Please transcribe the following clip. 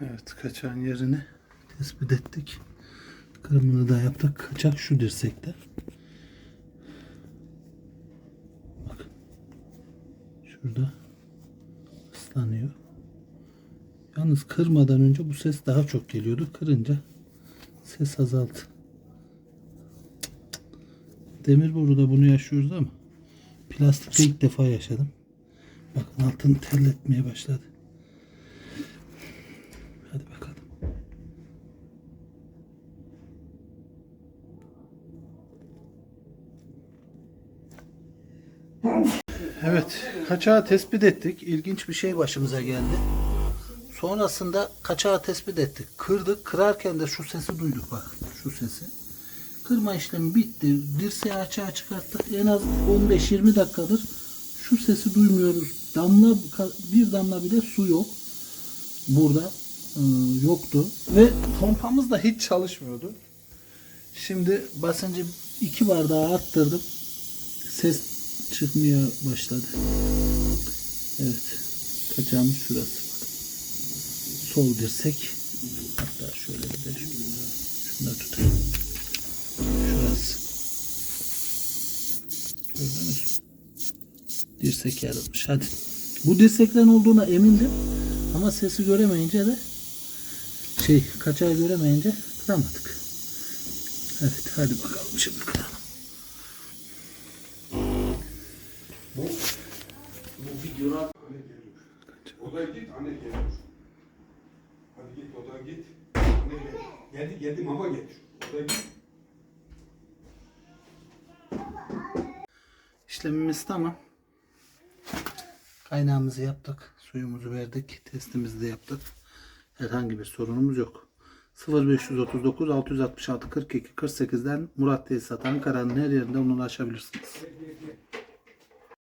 Evet kaçağın yerini tespit ettik. Kırımını da yaptık. Kaçak şu dirsekte. Bak. Şurada ıslanıyor. Yalnız kırmadan önce bu ses daha çok geliyordu. Kırınca ses azaldı. Demir boruda bunu yaşıyoruz ama plastikte ilk defa yaşadım. Bakın altını terletmeye başladı. Hadi bakalım. Evet, kaçağı tespit ettik. İlginç bir şey başımıza geldi. Sonrasında kaçağı tespit ettik. Kırdık. Kırarken de şu sesi duyduk bak. Şu sesi. Kırma işlemi bitti. Dirseği açığa çıkarttık. En az 15-20 dakikadır şu sesi duymuyoruz. Damla bir damla bile su yok. Burada e, yoktu. Ve pompamız da hiç çalışmıyordu. Şimdi basıncı iki bardağı arttırdım. Ses çıkmaya başladı. Evet. Kaçağımız şurası. Bakın. Sol dirsek. Hatta şöyle bir de şunu da tutayım. Şurası. Gördünüz? Dirsek yarılmış. Hadi. Bu dirseklerin olduğuna emindim. Ama sesi göremeyince de şey kaçağı göremeyince kıramadık. Evet hadi bakalım şimdi kıralım. Odaya git, anne geliyor. Hadi git odaya git. Anne geliyor. Geldi geldi mama getir. Odaya git. İşlemimiz tamam. Kaynağımızı yaptık. Suyumuzu verdik. Testimizi de yaptık. Herhangi bir sorunumuz yok. 0539 666 42 48'den Murat Tesisat Ankara'nın her yerinde onu ulaşabilirsiniz.